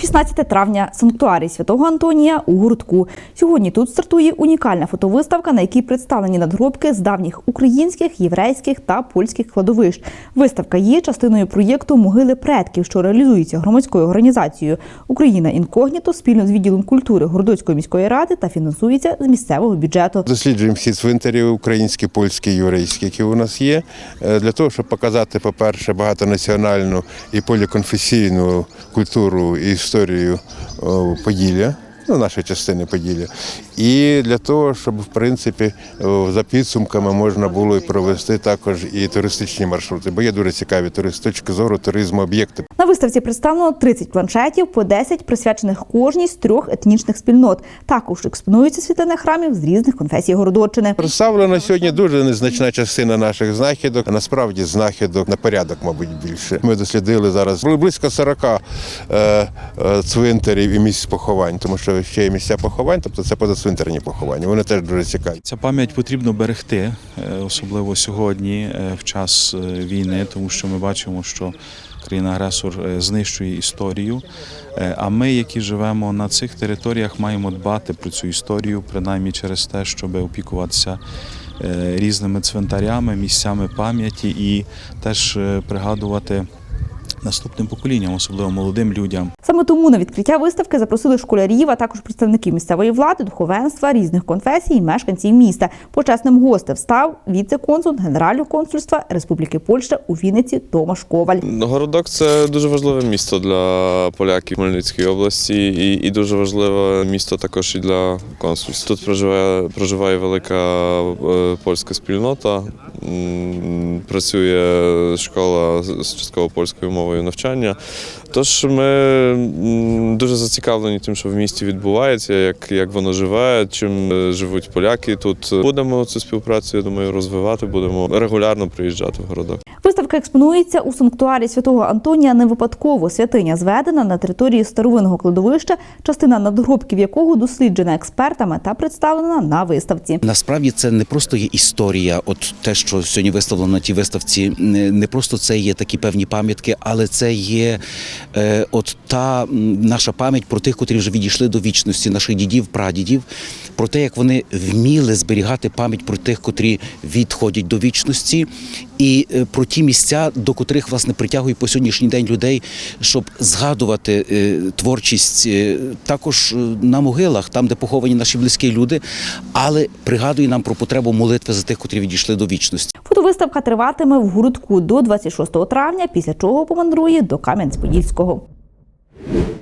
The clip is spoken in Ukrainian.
16 травня санктуарій святого Антонія у гуртку. Сьогодні тут стартує унікальна фотовиставка, на якій представлені надгробки з давніх українських, єврейських та польських кладовищ. Виставка є частиною проєкту Могили предків, що реалізується громадською організацією Україна інкогніто спільно з відділом культури Городоцької міської ради та фінансується з місцевого бюджету. Досліджуємо всі цвинтарі українські, польські, єврейські, які у нас є, е, для того, щоб показати, по-перше, багатонаціональну і поліконфесійну культуру і історію Поділля. Ну, нашої частини Поділля. І для того, щоб в принципі за підсумками можна було і провести також і туристичні маршрути, бо є дуже цікаві туристи точки зору туризму об'єкти. Виставці представлено 30 планшетів, по 10 присвячених кожній з трьох етнічних спільнот. Також експонуються світлини храмів з різних конфесій Городоччини. Представлена сьогодні дуже незначна частина наших знахідок. А насправді знахідок на порядок, мабуть, більше. Ми дослідили зараз близько 40 е, е, цвинтарів і місць поховань, тому що ще є місця поховань, тобто це позацвинтарні поховання. Вони теж дуже цікаві. Ця пам'ять потрібно берегти, е, особливо сьогодні, в час війни, тому що ми бачимо, що країна-агресор е, знищує історію. Е, А ми, які живемо на цих територіях, маємо дбати про цю історію, принаймні через те, щоб опікуватися е, різними цвинтарями, місцями пам'яті і теж пригадувати наступним поколінням, особливо молодим людям. Саме тому на відкриття виставки запросили школярів, а також представників місцевої влади, духовенства, різних конфесій і мешканців міста. Почесним гостем став віце-консул Генерального консульства Республіки Польща у Вінниці Томаш Коваль. Городок це дуже важливе місто для поляків Хмельницької області, і, і дуже важливе місто також і для консульства. Тут проживає, проживає велика е, польська спільнота. Працює школа з частково польською мовою навчання. Тож ми дуже зацікавлені тим, що в місті відбувається, як, як воно живе, чим е, живуть поляки тут. Будемо цю співпрацю, я думаю, розвивати. Будемо регулярно приїжджати в городок. Виставка експонується у санктуарі святого Антонія не випадково. Святиня зведена на території старовинного кладовища, частина надгробків якого досліджена експертами та представлена на виставці. Насправді це не просто є історія, от те, що сьогодні виставлено на тій виставці, не не просто це є такі певні пам'ятки, але це є е, от та наша пам'ять про тих, котрі вже відійшли до вічності, наших дідів, прадідів, про те, як вони вміли зберігати пам'ять про тих, котрі відходять до вічності, і е, про ті місця, до котрих власне притягує по сьогоднішній день людей, щоб згадувати е, творчість е, також на могилах, там, де поховані наші близькі люди, але пригадує нам про потребу молитви за тих, котрі відійшли до вічності. Фотовиставка триватиме в гуртку до 26 травня, після чого помандрує до Кам'янець-Подільського. you.